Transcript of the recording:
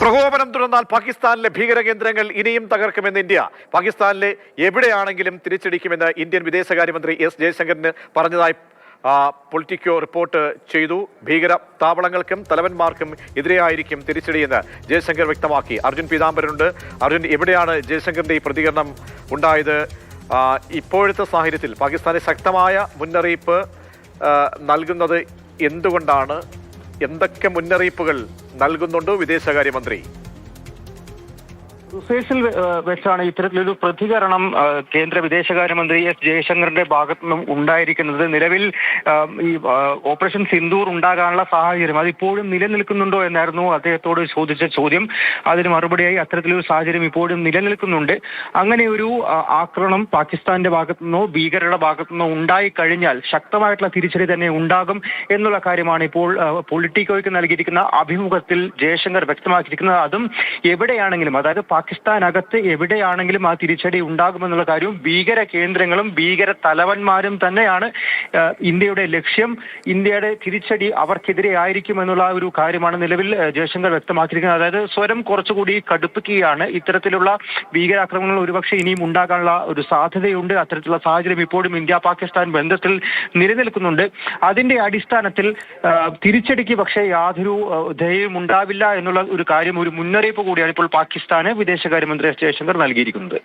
പ്രകോപനം തുടർന്നാൽ പാകിസ്ഥാനിലെ ഭീകര കേന്ദ്രങ്ങൾ ഇനിയും തകർക്കുമെന്ന് ഇന്ത്യ. പാകിസ്ഥാനിലെ എവിടെയാണെങ്കിലും തിരിച്ചടിക്കുമെന്ന് ഇന്ത്യൻ വിദേശകാര്യമന്ത്രി എസ് ജയശങ്കറിന് പറഞ്ഞതായി പൊളിറ്റിക്കോ റിപ്പോർട്ട് ചെയ്തു. ഭീകര താവളങ്ങൾക്കും തലവന്മാർക്കും എതിരെയായിരിക്കും തിരിച്ചടിയെന്ന് ജയശങ്കർ വ്യക്തമാക്കി. അർജുൻ പീതാംബരനുണ്ട്. അർജുൻ എവിടെയാണ് ജയശങ്കറിന്റെ ഈ പ്രതികരണം ഉണ്ടായത്? ഇപ്പോഴത്തെ സാഹചര്യത്തിൽ പാകിസ്ഥാനെ ശക്തമായ മുന്നറിയിപ്പ് നൽകുന്നത് എന്തുകൊണ്ടാണ്? എന്തൊക്കെ മുന്നറിയിപ്പുകൾ നൽകുന്നുണ്ട് വിദേശകാര്യമന്ത്രി? ഏഹ്, വെച്ചാണ് ഇത്തരത്തിലൊരു പ്രതികരണം കേന്ദ്ര വിദേശകാര്യമന്ത്രി എസ് ജയശങ്കറിന്റെ ഭാഗത്തു നിന്നും ഉണ്ടായിരിക്കുന്നത്. നിലവിൽ ഈ ഓപ്പറേഷൻ സിന്ദൂർ ഉണ്ടാകാനുള്ള സാഹചര്യം അതിപ്പോഴും നിലനിൽക്കുന്നുണ്ടോ എന്നായിരുന്നു അദ്ദേഹത്തോട് ചോദിച്ച ചോദ്യം. അതിന് മറുപടിയായി അത്തരത്തിലൊരു സാഹചര്യം ഇപ്പോഴും നിലനിൽക്കുന്നുണ്ട്. അങ്ങനെ ഒരു ആക്രമണം പാകിസ്ഥാന്റെ ഭാഗത്തു നിന്നോ ഭീകരരുടെ ഭാഗത്തു നിന്നോ ഉണ്ടായി കഴിഞ്ഞാൽ ശക്തമായിട്ടുള്ള തിരിച്ചടി തന്നെ ഉണ്ടാകും എന്നുള്ള കാര്യമാണ് ഇപ്പോൾ പൊളിറ്റിക്കോയ്ക്ക് നൽകിയിരിക്കുന്ന അഭിമുഖത്തിൽ ജയശങ്കർ വ്യക്തമാക്കിയിരിക്കുന്നത്. അതും എവിടെയാണെങ്കിലും അതായത് പാകിസ്ഥാനകത്ത് എവിടെയാണെങ്കിലും ആ തിരിച്ചടി ഉണ്ടാകുമെന്നുള്ള കാര്യവും ഭീകര കേന്ദ്രങ്ങളും ഭീകര തലവന്മാരും തന്നെയാണ് ഇന്ത്യയുടെ ലക്ഷ്യം. ഇന്ത്യയുടെ തിരിച്ചടി അവർക്കെതിരെ ആയിരിക്കും എന്നുള്ള ഒരു കാര്യമാണ് നിലവിൽ ജയശങ്കർ വ്യക്തമാക്കിയിരിക്കുന്നത്. അതായത് സ്വരം കുറച്ചുകൂടി കടുപ്പിക്കുകയാണ്. ഇത്തരത്തിലുള്ള ഭീകരാക്രമണങ്ങൾ ഒരുപക്ഷെ ഇനിയും ഉണ്ടാകാനുള്ള ഒരു സാധ്യതയുണ്ട്. അത്തരത്തിലുള്ള സാഹചര്യം ഇപ്പോഴും ഇന്ത്യ പാകിസ്ഥാൻ ബന്ധത്തിൽ നിലനിൽക്കുന്നുണ്ട്. അതിന്റെ അടിസ്ഥാനത്തിൽ തിരിച്ചടിക്ക് പക്ഷേ യാതൊരു ധൈര്യം ഉണ്ടാവില്ല എന്നുള്ള ഒരു കാര്യം ഒരു മുന്നറിയിപ്പ് കൂടിയാണ് ഇപ്പോൾ പാകിസ്ഥാന് വിദേശകാര്യമന്ത്രി എസ് ജയശങ്കർ നൽകിയിരിക്കുന്നത്.